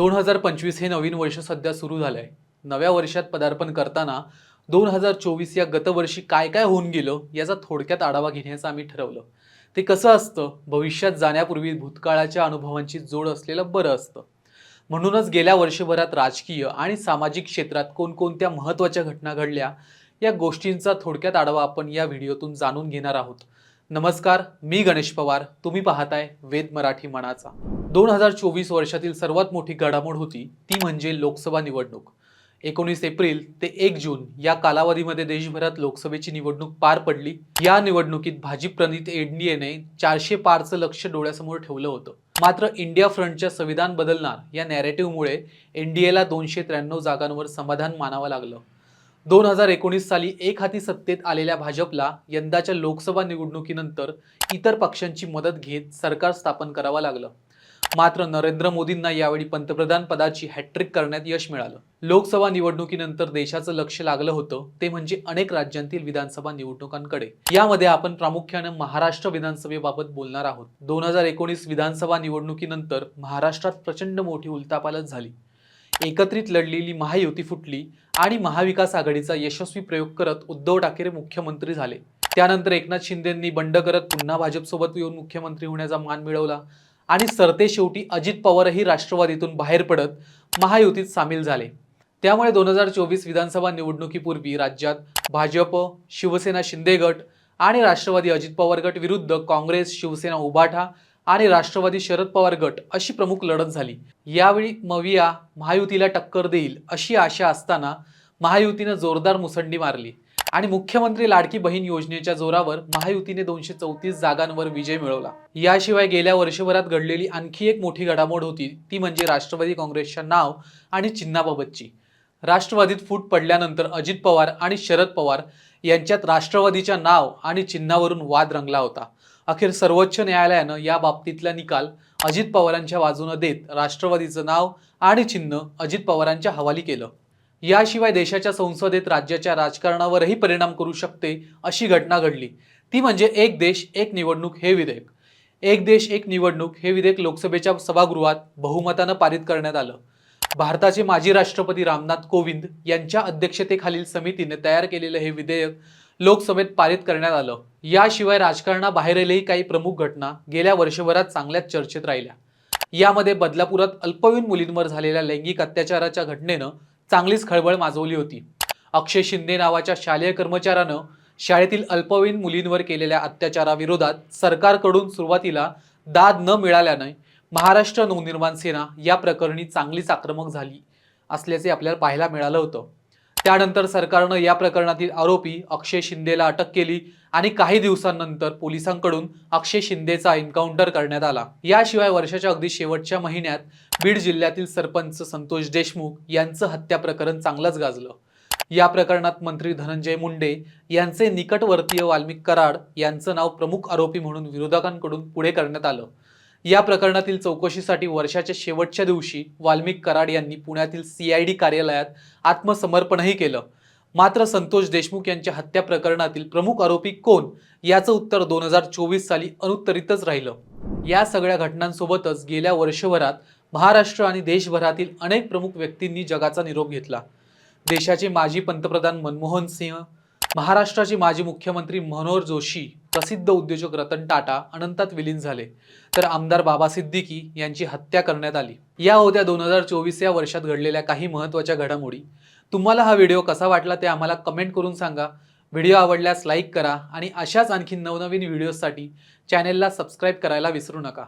दोन हजार पंचवीस हे नवीन वर्ष सध्या सुरू झालं आहे नव्या वर्षात पदार्पण करताना दोन हजार चोवीस या गतवर्षी काय काय होऊन गेलं याचा थोडक्यात आढावा घेण्याचं आम्ही ठरवलं. ते कसं असतं? भविष्यात जाण्यापूर्वी भूतकाळाच्या अनुभवांची जोड असलेलं बरं असतं. म्हणूनच गेल्या वर्षभरात राजकीय आणि सामाजिक क्षेत्रात कोणकोणत्या महत्त्वाच्या घटना घडल्या या गोष्टींचा थोडक्यात आढावा आपण या व्हिडिओतून जाणून घेणार आहोत. नमस्कार मी गणेश पवार. तुम्ही पाहताय वेद मराठी मनाचा. दोन हजार चोवीस वर्षातील सर्वात मोठी घडामोड होती ती म्हणजे लोकसभा निवडणूक. एकोणीस एप्रिल ते एक जून या कालावधीमध्ये देशभरात लोकसभेची निवडणूक पार पडली. या निवडणुकीत भाजप प्रणित एनडीएने चारशे पारचं लक्ष डोळ्यासमोर ठेवलं होतं. मात्र इंडिया फ्रंटच्या संविधान बदलणार या नॅरेटिव्हमुळे एनडीएला दोनशे त्र्याण्णव जागांवर समाधान मानावं लागलं. दोन हजार एकोणीस साली एक हाती सत्तेत आलेल्या भाजपला यंदाच्या लोकसभा निवडणुकीनंतर इतर पक्षांची मदत घेत सरकार स्थापन करावं लागलं. मात्र नरेंद्र मोदींना यावेळी पंतप्रधान पदाची हॅट्रिक करण्यात यश मिळालं. लोकसभा निवडणुकीनंतर देशाचं लक्ष लागलं होतं ते म्हणजे अनेक राज्यांतील विधानसभा निवडणुकांकडे. यामध्ये आपण प्रामुख्यानं महाराष्ट्र विधानसभेबाबत बोलणार आहोत. दोन हजार एकोणीस विधानसभा निवडणुकीनंतर महाराष्ट्रात प्रचंड मोठी उलतापालत झाली. एकत्रित लढलेली महायुती फुटली आणि महाविकास आघाडीचा यशस्वी प्रयोग करत उद्धव ठाकरे मुख्यमंत्री झाले. त्यानंतर एकनाथ शिंदेंनी बंड करत पुन्हा भाजपसोबत येऊन मुख्यमंत्री होण्याचा मान मिळवला. आणि सरते शेवटी अजित पवारही राष्ट्रवादीतून बाहेर पडत महायुतीत सामील झाले. त्यामुळे दोन हजार चोवीस विधानसभा निवडणुकीपूर्वी राज्यात भाजप शिवसेना शिंदे गट आणि राष्ट्रवादी अजित पवार गट विरुद्ध काँग्रेस शिवसेना उबाठा आणि राष्ट्रवादी शरद पवार गट अशी प्रमुख लढत झाली. यावेळी मविया महायुतीला टक्कर देईल अशी आशा असताना महायुतीनं जोरदार मुसंडी मारली. आणि मुख्यमंत्री लाडकी बहीण योजनेच्या जोरावर महायुतीने दोनशे चौतीस जागांवर विजय मिळवला. याशिवाय गेल्या वर्षभरात घडलेली आणखी एक मोठी घडामोड होती ती म्हणजे राष्ट्रवादी काँग्रेसच्या नाव आणि चिन्हाबाबतची. राष्ट्रवादीत फूट पडल्यानंतर अजित पवार आणि शरद पवार यांच्यात राष्ट्रवादीच्या नाव आणि चिन्हावरून वाद रंगला होता. अखेर सर्वोच्च न्यायालयानं या बाबतीतला निकाल अजित पवारांच्या बाजूनं देत राष्ट्रवादीचं नाव आणि चिन्ह अजित पवारांच्या हवाली केलं. याशिवाय देशाच्या संसदेत राज्याच्या राजकारणावरही परिणाम करू शकते अशी घटना घडली. ती म्हणजे एक देश एक निवडणूक हे विधेयक. एक देश एक निवडणूक हे विधेयक लोकसभेच्या सभागृहात बहुमतानं पारित करण्यात आलं. भारताचे माजी राष्ट्रपती रामनाथ कोविंद यांच्या अध्यक्षतेखालील समितीने तयार केलेलं हे विधेयक लोकसभेत पारित करण्यात आलं. याशिवाय राजकारणाबाहेरीलही काही प्रमुख घटना गेल्या वर्षभरात चांगल्याच चर्चेत राहिल्या. यामध्ये बदलापुरात अल्पवयीन मुलींवर झालेल्या लैंगिक अत्याचाराच्या घटनेनं चांगलीच खळबळ माजवली होती. अक्षय शिंदे नावाच्या शालेय कर्मचाऱ्यानं शाळेतील अल्पवयीन मुलींवर केलेल्या अत्याचाराविरोधात सरकारकडून सुरुवातीला दाद न मिळाल्याने महाराष्ट्र नवनिर्माण सेना या प्रकरणी चांगलीच आक्रमक झाली असल्याचे आपल्याला पाहायला मिळालं होतं. त्यानंतर सरकारनं या प्रकरणातील आरोपी अक्षय शिंदेला अटक केली आणि काही दिवसांनंतर पोलिसांकडून अक्षय शिंदेचा एन्काउंटर करण्यात आला. याशिवाय वर्षाच्या अगदी शेवटच्या महिन्यात बीड जिल्ह्यातील सरपंच संतोष देशमुख यांचं हत्या प्रकरण चांगलंच गाजलं. या प्रकरणात मंत्री धनंजय मुंडे यांचे निकटवर्तीय वाल्मिक कराड यांचं नाव प्रमुख आरोपी म्हणून विरोधकांकडून पुढे करण्यात आलं. या प्रकरणातील चौकशीसाठी वर्षाच्या शेवटच्या दिवशी वाल्मिक कराड यांनी पुण्यातील सीआयडी कार्यालयात आत्मसमर्पणही केलं. मात्र संतोष देशमुख यांच्या हत्या प्रकरणातील प्रमुख आरोपी कोण याचं उत्तर दोन हजार चोवीस साली अनुत्तरितच राहिलं. या सगळ्या घटनांसोबतच गेल्या वर्षभरात महाराष्ट्र आणि देशभरातील अनेक प्रमुख व्यक्तींनी जगाचा निरोप घेतला. देशाचे माजी पंतप्रधान मनमोहन सिंह महाराष्ट्राचे माजी मुख्यमंत्री मनोहर जोशी प्रसिद्ध उद्योजक रतन टाटा अनंतात विलीन झाले. तर आमदार बाबा सिद्दीकी यांची हत्या करण्यात आली. या होत्या दोन हजार चोवीस या वर्षात घडलेल्या काही महत्त्वाच्या घडामोडी. तुम्हाला हा व्हिडिओ कसा वाटला ते आम्हाला कमेंट करून सांगा. व्हिडिओ आवडल्यास लाईक करा आणि अशाच आणखी नवनवीन व्हिडिओजसाठी चॅनेलला सबस्क्राईब करायला विसरू नका.